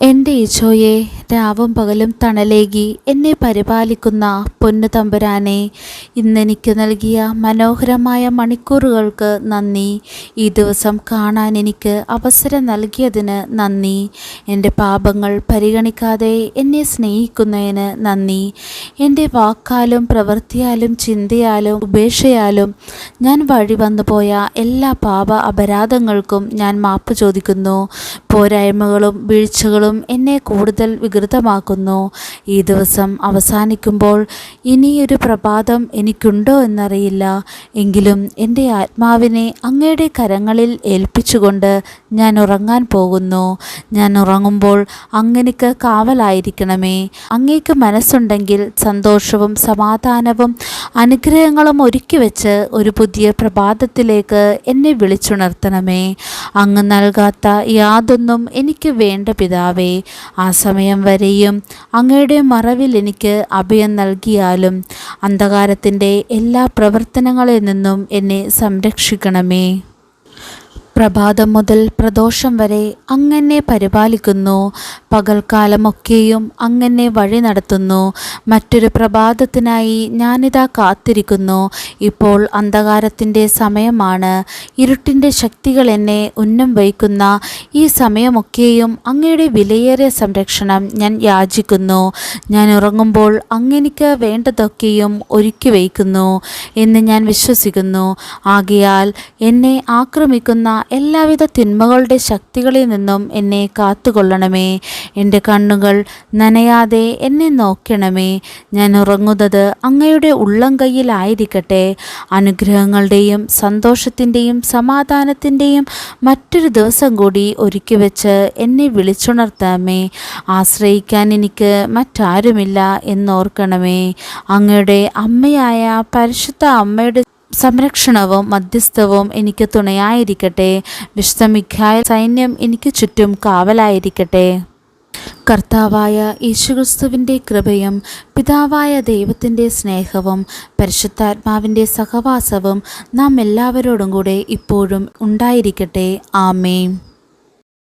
എന്റെ ഈശോയെ രാവും പകലും തണലേകി എന്നെ പരിപാലിക്കുന്ന പൊന്നു തമ്പുരാനെ ഇന്നെനിക്ക് നൽകിയ മനോഹരമായ മണിക്കൂറുകൾക്ക് നന്ദി. ഈ ദിവസം കാണാൻ എനിക്ക് അവസരം നൽകിയതിന് നന്ദി. എന്റെ പാപങ്ങൾ പരിഗണിക്കാതെ എന്നെ സ്നേഹിക്കുന്നതിന് നന്ദി. എന്റെ വാക്കാലും പ്രവൃത്തിയാലും ചിന്തയാലും ഉപേക്ഷയാലും ഞാൻ വഴി വന്നുപോയ എല്ലാ പാപ അപരാധങ്ങൾക്കും ഞാൻ മാപ്പ് ചോദിക്കുന്നു. പോരായ്മകളും വീഴ്ചകളും എന്നെ കൂടുതൽ വികൃതമാക്കുന്നു. ഈ ദിവസം അവസാനിക്കുമ്പോൾ ഇനിയൊരു പ്രഭാതം എനിക്കുണ്ടോ എന്നറിയില്ല. എങ്കിലും എന്റെ ആത്മാവിനെ അങ്ങയുടെ കരങ്ങളിൽ ഏൽപ്പിച്ചുകൊണ്ട് ഞാൻ ഉറങ്ങാൻ പോകുന്നു. ഞാൻ ഉറങ്ങുമ്പോൾ അങ്ങനെക്ക് കാവലായിരിക്കണമേ. അങ്ങേക്ക് മനസ്സുണ്ടെങ്കിൽ സന്തോഷവും സമാധാനവും അനുഗ്രഹങ്ങളും ഒരുക്കി വെച്ച് ഒരു പുതിയ പ്രഭാതത്തിലേക്ക് എന്നെ വിളിച്ചുണർത്തണമേ. അങ്ങ് നൽകാത്ത യാതൊന്നും എനിക്ക് വേണ്ട പിതാവേ. ആ സമയം വരെയും അങ്ങയുടെ മറവിൽ എനിക്ക് അഭയം നൽകിയാലും അന്ധകാരത്തിന്റെ എല്ലാ പ്രവർത്തനങ്ങളിൽ നിന്നും എന്നെ സംരക്ഷിക്കണമേ. പ്രഭാതം മുതൽ പ്രദോഷം വരെ അങ്ങനെ പരിപാലിക്കുന്നു. പകൽക്കാലമൊക്കെയും അങ്ങനെ വഴി നടത്തുന്നു. മറ്റൊരു പ്രഭാതത്തിനായി ഞാനിതാ കാത്തിരിക്കുന്നു. ഇപ്പോൾ അന്ധകാരത്തിന്റെ സമയമാണ്. ഇരുട്ടിന്റെ ശക്തികൾ എന്നെ ഉന്നം വയ്ക്കുന്ന ഈ സമയമൊക്കെയും അങ്ങയുടെ വിലയേറിയ സംരക്ഷണം ഞാൻ യാചിക്കുന്നു. ഞാൻ ഉറങ്ങുമ്പോൾ അങ്ങനിക്ക് വേണ്ടതൊക്കെയും ഒരുക്കി വയ്ക്കുന്നു എന്ന് ഞാൻ വിശ്വസിക്കുന്നു. ആകയാൽ എന്നെ ആക്രമിക്കുന്ന എല്ലാവിധ തിന്മകളുടെ ശക്തികളിൽ നിന്നും എന്നെ കാത്തുകൊള്ളണമേ. എന്റെ കണ്ണുകൾ നനയാതെ എന്നെ നോക്കണമേ. ഞാൻ ഉറങ്ങുന്നത് അങ്ങയുടെ ഉള്ളം കയ്യിലായിരിക്കട്ടെ അനുഗ്രഹങ്ങളുടെയും സന്തോഷത്തിന്റെയും സമാധാനത്തിന്റെയും മറ്റൊരു ദിവസം കൂടി ഒരുക്കി വെച്ച് എന്നെ വിളിച്ചുണർത്താമേ. ആശ്രയിക്കാൻ എനിക്ക് മറ്റാരുമില്ല എന്നോർക്കണമേ. അങ്ങയുടെ അമ്മയായ പരിശുദ്ധ അമ്മയുടെ സംരക്ഷണവും മധ്യസ്ഥവും എനിക്ക് തുണയായിരിക്കട്ടെ. വിശുദ്ധ സൈന്യം എനിക്ക് ചുറ്റും കാവലായിരിക്കട്ടെ. കർത്താവായ യേശുക്രിസ്തുവിന്റെ കൃപയും പിതാവായ ദൈവത്തിന്റെ സ്നേഹവും പരിശുദ്ധാത്മാവിന്റെ സഹവാസവും നാം എല്ലാവരോടും കൂടെ ഇപ്പോഴും ഉണ്ടായിരിക്കട്ടെ. ആമേൻ.